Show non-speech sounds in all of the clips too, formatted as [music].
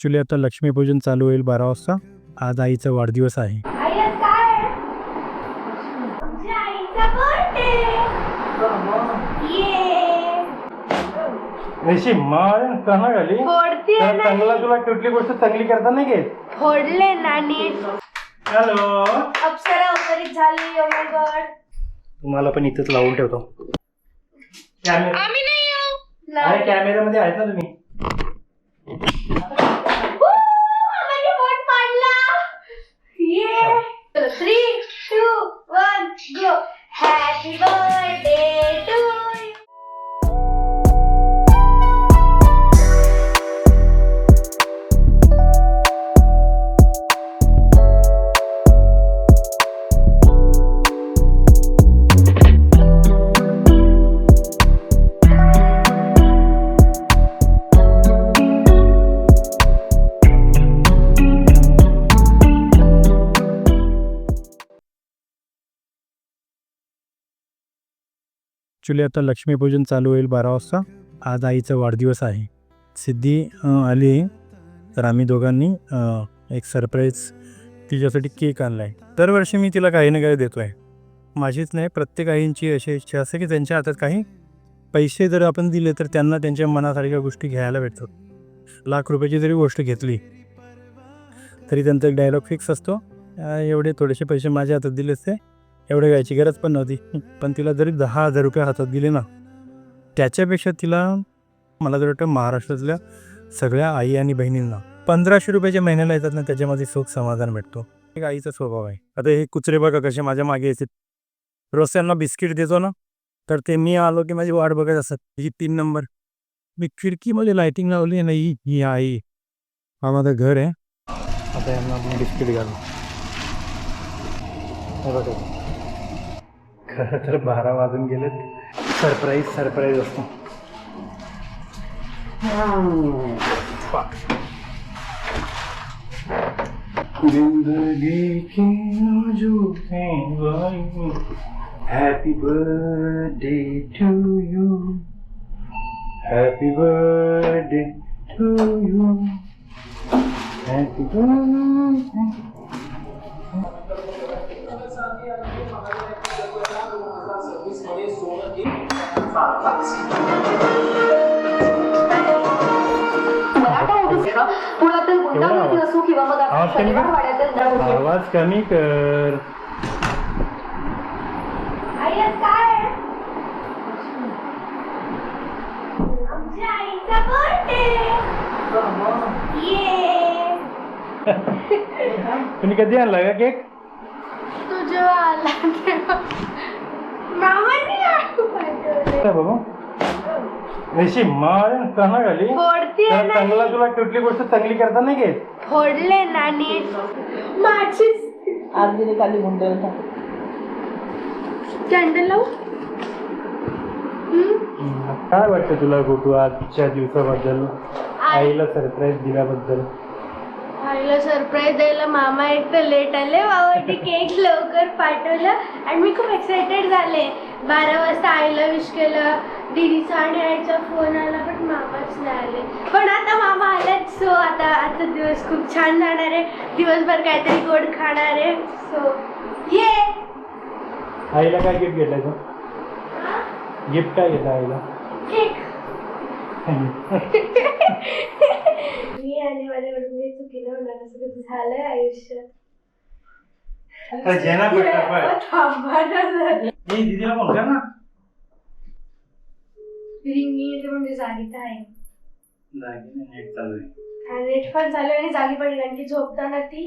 Actually आता लक्ष्मीपूजन चालू होईल बारा वाजता. आज आईचा वाढदिवस आहे. माळ कहा फोडते चांगला तुला कुठली गोष्ट चांगली करता नाही घेत फोडले ना नीट हॅलो अप्सरा झाली ओ माय गॉड तुम्हाला पण इथंच लावून ठेवतो. कॅमेरा आम्ही नाही येऊ अरे कॅमेऱ्यामध्ये आहेत ना तुम्ही. ॲक्च्युली आता लक्ष्मीपूजन चालू होईल बारा वाजता. आज आईचा वाढदिवस आहे. सिद्धी आली आहे. तर आम्ही दोघांनी एक सरप्राईज तिच्यासाठी केक आणला आहे दरवर्षी मी तिला काही ना काही देतो आहे माझीच नाही प्रत्येक आईंची अशी इच्छा असते की त्यांच्या हातात काही पैसे जर आपण दिले तर त्यांना त्यांच्या मनासारख्या गोष्टी घ्यायला भेटतात. लाख रुपयाची जरी गोष्ट घेतली तरी त्यांचा एक डायलॉग फिक्स असतो. एवढे थोडेसे पैसे माझ्या हातात दिले असते एवढे घ्यायची गरज पण नव्हती. पण तिला जरी दहा हजार रुपये हातात दिले ना त्याच्यापेक्षा तिला मला जर वाटतं महाराष्ट्रातल्या सगळ्या आई आणि बहिणींना पंधराशे रुपयाच्या महिन्याला येतात ना त्याच्यामध्ये सुख समाधान भेटतो. एक आईचा स्वभाव आहे. आता हे कुत्रे बघा कसे माझ्या मागे येतात. रोज त्यांना बिस्किट देतो ना तर ते मी आलो की माझी वाट बघत असतात. ही तीन नंबर. मी खिडकीमध्ये लायटिंग लावली आहे ना ही ही आई. हा माझं घर आहे. आता यांना बिस्किट घालू. बघा. खरं तर बारा वाजून गेलेत. सरप्राईज सरप्राईज असतो. ज़िंदगी birthday to you birthday to you birthday आवाज कमी कर तुम्ही कधी आणला का केक? तुझ्या आला. काय बाबा? अशी माळ कहा घाली फोडते ना चांगला तुला कुठली गोष्ट चांगली करता नाही घेत? फोडले ना नीट माझीच अर्धीने खाली गुंडळून टाक कॅन्डल लावू? हम्म? काय वाटतं तुला गोटू आजच्या दिवसाबद्दल? आईला सरप्राईज दिल्याबद्दल. आईला सरप्राईज द्यायला मामा एक तर लेट आले. बाबांनी केक लवकर पाठवलं. आणि मी खूप एक्सायटेड झाले. बारा वाजता आईला विश केलं. दीदीचा आणि आईचा फोन आला पण मामाच नाही आले. पण आता मामा आलेत सो आता आता दिवस खूप छान जाणार आहे. दिवसभर काहीतरी गोड खाणार आहे. सो ये. आईला काय गिफ्ट घेतलाय तू? गिफ्ट काय घेतलं आईला? केक [laughs] मी आणि माझ्याकडून मी चुकीनं होणार असं कधी झालंय आयुष्यात अरे जेना पटापट. [laughs] थांबा ना जरा. ए, दीदीला फोन कर ना. रिंगी येते म्हणजे जागी तर आहे. दागिने नेट चालू आहे. आणि नेट पण झालं आणि जागी पडली कारण की झोपताना ती.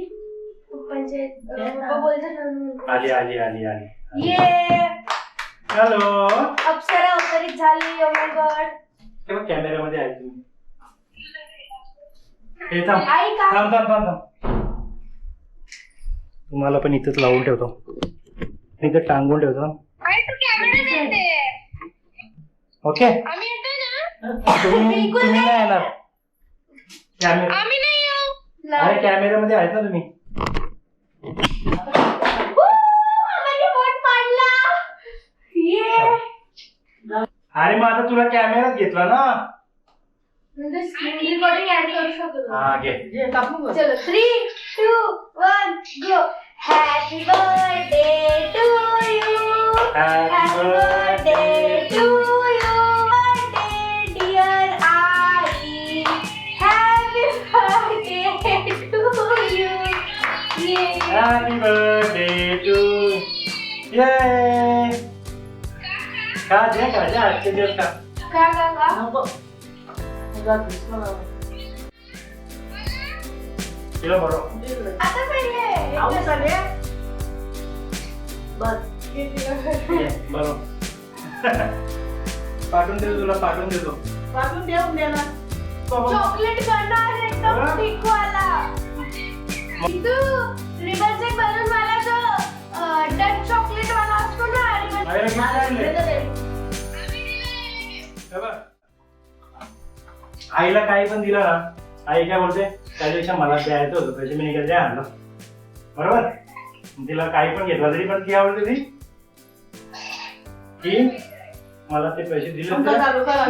पप्पांचे पप्पा बोलतात ना म्हणून. आली आली आली आली. ये! हॅलो अप्सरा उत्तरित झाली ओ माय गॉड तेव्हा कॅमेऱ्यामध्ये तुम्ही. हे थांब. आई का? थांब थांब थांब थांब. तुम्हाला पण इथंच लावून ठेवतो. इथं टांगून ठेवतो. आई तू कॅमेरा देते ओके आम्ही येतोय ना? तुम्ही बिलकुल तुम्ही नाही. येणार. कॅमेरा आम्ही नाही येऊ. अरे कॅमेऱ्यामध्ये आहेत ना तुम्ही. अरे मग आता तुला कॅमेरात घेतला ना? रिकॉर्डिंग ऍड करू शकतो. हा घे. चलो three two one go happy birthday to you happy birthday to you birthday dear I happy birthday to you happy birthday to you का जे का जे आजचे दिवस का का का का नको. तुझा कृष्ण नाव. तिला बरोबर दे तुला. आता बरोबर [laughs] पाठवून देतो तुला पाठवून देतो. पाठवून देऊन दे ना. चॉकलेट करणार एकदम वाला तू रिबन से बनून मला डच चॉकलेट वाला असतो ना. आईला काही पण दिलं ना आई काय बोलते? त्याच्यापेक्षा मला द्यायचं होतं पैसे मी द्या आणलं बरोबर? तिला काही पण घेतला तरी पण ती आवडते ती. की मला ते पैसे दिले.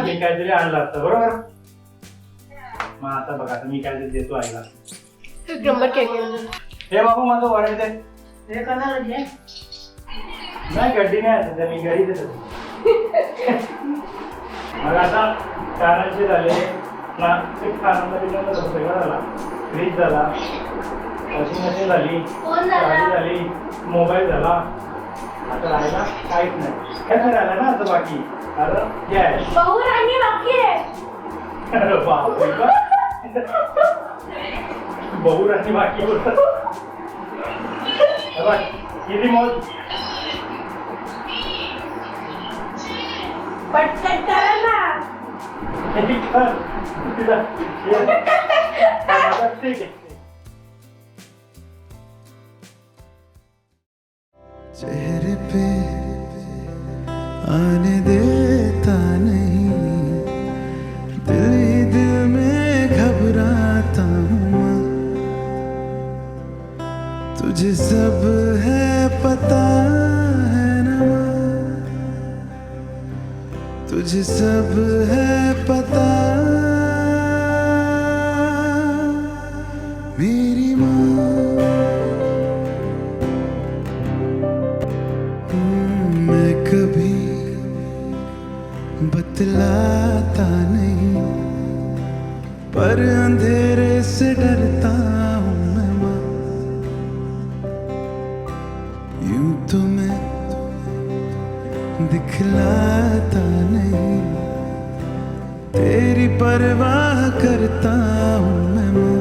मी काहीतरी आणलं असतं बरोबर? मग आता बघा मी काहीतरी देतो आईला. हे बाबू माझं वॉरंट आहे हे. नाही गड्डी नाही ते मी घरी देतो. मग आता कारणाचे झाले कारणामध्ये सगळं झाला. फ्रीज झाला. वॉशिंग मशीन झाली. गाडी झाली मोबाईल झाला. आता राहायला काहीच नाही. काय नाही राहिलं ना आता बाकी. कारण हे आहे. बहु राणी बाकी आहे. अरे बापरे बा. बहु राणी बाकी होत. किती मोज पटकन करा ना. कर तिला ठीक आहे. चेहरे पे आने देता नहीं। दिल ही दिल में घबराता हूँ तुझे सब है पता है ना तुझे सब है पता बतलाता नहीं पर अंधेरे से डरता हूँ मैं माँ। यूँ तो मैं दिखलाता नहीं तेरी परवाह करता हूँ मैं माँ।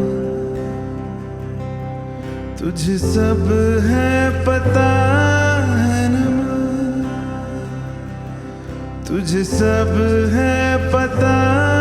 तुझे सब है पता तुझे सब है पता।